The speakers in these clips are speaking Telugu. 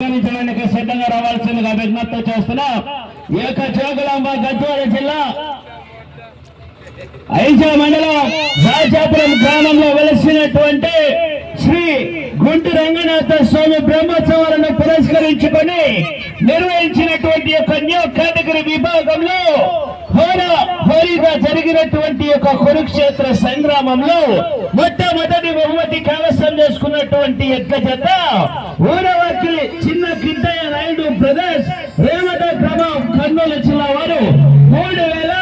నిర్వహించడానికి సిద్ధంగా రావాల్సిందిగా విజ్ఞప్తి చేస్తున్నా. ఏక జోగులాంబ గద్వాల జిల్లా ఐజా మండలం రాజాపురం గ్రామంలో వెలసినటువంటి శ్రీ గుంటు రంగనాథ స్వామి బ్రహ్మోత్సవాలను పురస్కరించుకొని నిర్వహించినటువంటి యొక్క న్యూ కేటగిరీ విభాగంలో హోరా హోరీగా జరిగినటువంటి యొక్క కురుక్షేత్ర సంగ్రామంలో మొట్టమొదటి బహుమతి కావాలి చేసుకున్నటువంటి యొక్క జత ఊరవకి చిన్న కింటయ్య నాయుడు బ్రదర్స్ రేవట క్రమం కర్నూలు జిల్లా వారు మూడు వేల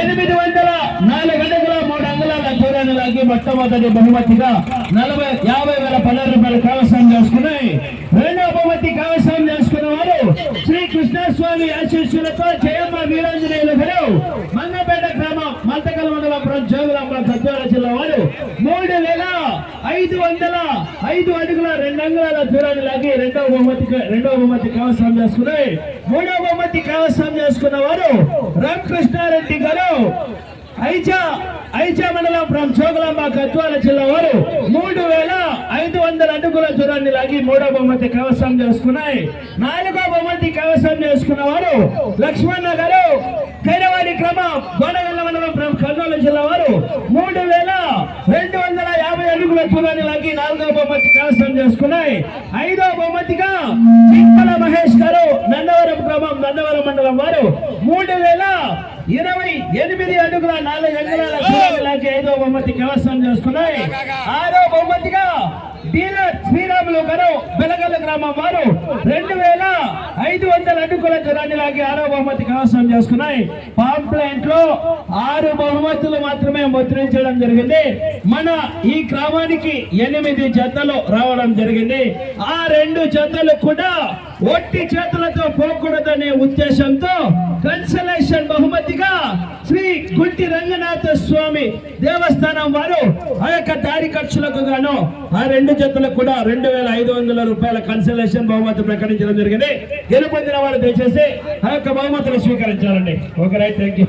ఎనిమిది వందల నాలుగు అడుగుల మూడు అంగుళాల దూరాన్ని లాగి మొట్టమొదటి బహుమతిగా నలభై యాభై వేల పన్నెండు రూపాయలు కవసం చేసుకున్నాయి. రెండవ బహుమతి కవసం చేసుకున్న వారు శ్రీ కృష్ణస్వామి ఆశీస్సులతో జయమ్మ వీరాంజనేయులు గారు మంగపేట గ్రామం మల్తకల్ మండలం జోగులాంబ సత్యవాడ జిల్లా వారు మూడు వేల ఐదు వందల ఐదు అడుగుల రెండు అంగుళాల దూరాన్ని లాగి రెండవ బహుమతి రెండవ బహుమతి కవసం చేసుకున్నాయి. మూడవ బహుమతి కవసం చేసుకున్న వారు రామకృష్ణారెడ్డి గారు. ఐజా ఐజా మండలం ఫ్రమ్ చోగలాంబ గద్వాల జిల్లా వారు మూడు వేల ఐదు వందల అడుగుల దూరాన్ని లాగి మూడో బహుమతి కవసం చేసుకున్నాయి. నాలుగో బహుమతి కవసం చేసుకున్న వారు లక్ష్మణ గారు. కైరవాడి క్రమం గోడగల్ల మండలం ఫ్రమ్ కర్నూలు జిల్లా వారు మూడు వేల యాభై లాగి నాలుగో బహుమతి కరస్థం చేసుకున్నాయి. ఐదో బహుమతిగా చింతల మహేష్ గారు నందవరం క్రమం నందవరం మండలం వారు మూడు వేల ఇరవై ఎనిమిది అడుగుల నాలుగు అంగుళాల దూరాన్ని లాగి ఐదో బహుమతి కరస్థం చేసుకున్నాయి. ఆరో బహుమతిగా డీలర్ శ్రీరాములు గారు బెలగల గ్రామం వారు రెండు వేల ఐదు వందల అడుగుల దూరాన్ని లాగి ఆరో బహుమతి కవసం చేసుకున్నాయి. పాంప్లెంట్లో ఆరు బహుమతులు మాత్రమే ముద్రించడం జరిగింది. మన ఈ గ్రామానికి ఎనిమిది జతలు రావడం జరిగింది. ఆ రెండు జతలు కూడా ఒట్టి చేతులతో పోకూడదనే ఉద్దేశంతో కన్సలేషన్ బహుమతిగా శ్రీ గుంటి రంగనాథ స్వామి దేవస్థానం వారు ఆ యొక్క దారి ఖర్చులకు గాను ఆ రెండు జతలకు కూడా రెండు వేల ఐదు వందల రూపాయల కన్సలేషన్ బహుమతి ప్రకటించడం జరిగింది. గెలుపొందిన వారు దయచేసి ఆ యొక్క బహుమతులు స్వీకరించాలండి. Okay right thank you